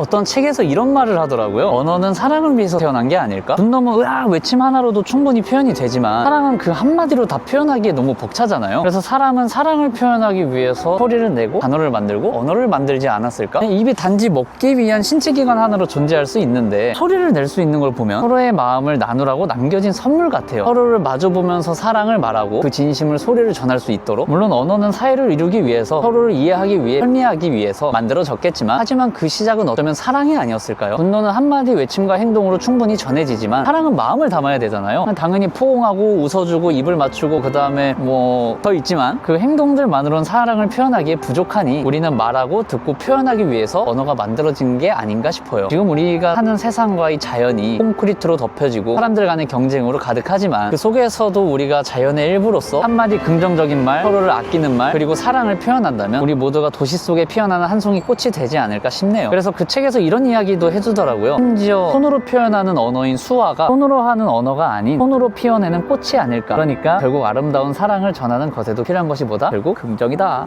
어떤 책에서 이런 말을 하더라고요. 언어는 사랑을 위해서 태어난 게 아닐까? 눈 넘어 으아 외침 하나로도 충분히 표현이 되지만 사랑은 그 한마디로 다 표현하기에 너무 벅차잖아요. 그래서 사람은 사랑을 표현하기 위해서 소리를 내고 단어를 만들고 언어를 만들지 않았을까? 입이 단지 먹기 위한 신체기관 하나로 존재할 수 있는데 소리를 낼 수 있는 걸 보면 서로의 마음을 나누라고 남겨진 선물 같아요. 서로를 마주보면서 사랑을 말하고 그 진심을 소리를 전할 수 있도록 물론 언어는 사회를 이루기 위해서 서로를 이해하기 위해 편리하기 위해서 만들어졌겠지만 하지만 그 시작은 어쩌면 사랑이 아니었을까요? 분노는 한마디 외침과 행동으로 충분히 전해지지만 사랑은 마음을 담아야 되잖아요. 당연히 포옹하고 웃어주고 입을 맞추고 그 다음에 뭐 더 있지만 그 행동들만으로는 사랑을 표현하기에 부족하니 우리는 말하고 듣고 표현하기 위해서 언어가 만들어진 게 아닌가 싶어요. 지금 우리가 사는 세상과 이 자연이 콘크리트로 덮여지고 사람들 간의 경쟁으로 가득하지만 그 속에서도 우리가 자연의 일부로서 한마디 긍정적인 말, 서로를 아끼는 말, 그리고 사랑을 표현한다면 우리 모두가 도시 속에 피어나는 한 송이 꽃이 되지 않을까 싶네요. 그래서 그책 에서 이런 이야기도 해주더라고요. 심지어 손으로 표현하는 언어인 수화가 손으로 하는 언어가 아닌 손으로 피워내는 꽃이 아닐까. 그러니까 결국 아름다운 사랑을 전하는 것에도 필요한 것이 뭐다? 결국 긍정이다.